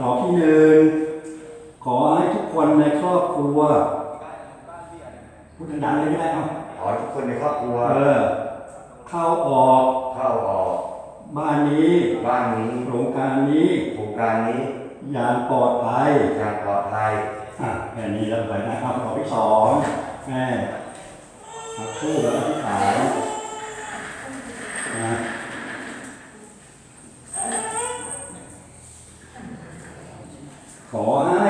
ดอกที่หนึ่งขอให้ทุกคนในครอบครัวพูดดังๆเลยก็ได้เอาขอให้ทุกคนในครอบครัว เออ เข้าออกเข้าออกบ้านนี้บ้านนี้โครงการนี้โครงการนี้อย่างปลอดภัยอย่างปลอดภัยอะแค่นี้แล้วไปนะครับดอกที่สองแม่มาคู่แล้วอธิษฐาน ขอให้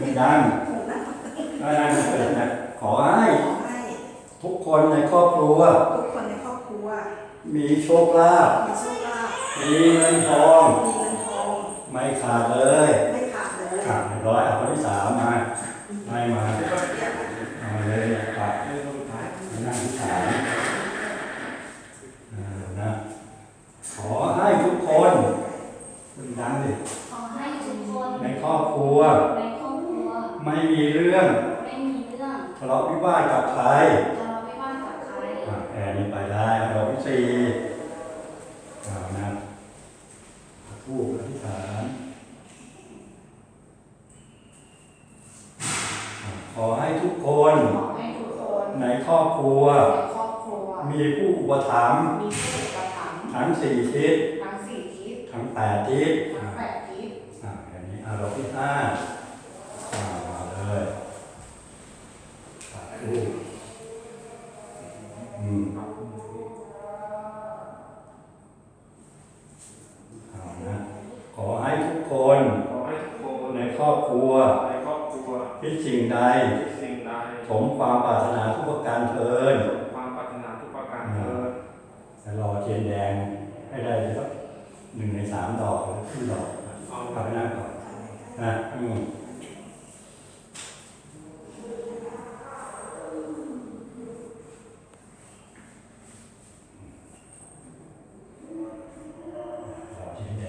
ดังๆดังๆเปิดนะขอให้ขอให้ทุกคนในครอบครัว ทุกคนในครอบครัว มีโชคลาภมีโชคลาภมีเงินทอง มีเงินทอง ไม่ขาดเลย ไม่ขาดเลยอะเรียบร้อยเอาคนที่สามมาให้มาเอามาเลยเนี่ยปัดมานั่งที่ฐานอ่านะขอให้ทุกคนคุณดังดิ ขอให้ทุกคน ใน ครอบครัว ในครอบครัว ไม่มีเรื่องไม่มีเรื่องทะเลาะวิวาทกับใครทะเลาะวิวาทกับใครอะแอร์นี้ไปได้ดอกที่สี่เอานะทูบอธิษฐานอะขอให้ทุกคนขอให้ทุกคนในครอบครัวในครอบครัวมีผู้อุปถัมภ์มีผู้อุปถัมภ์ทั้งสี่ทิศทั้งสี่ทิศทั้งแปดทิศทั้งแปดทิศอ่า อย่างนี้อ่าดอกที่ห้าอ่ามาเลยสาธุอืมเอานะขอให้ทุกคนขอให้ทุกคนในครอบครัวในครอบครัวคิดสิ่งใดคิดสิ่งใดสมความปรารถนาทุกประการเทิน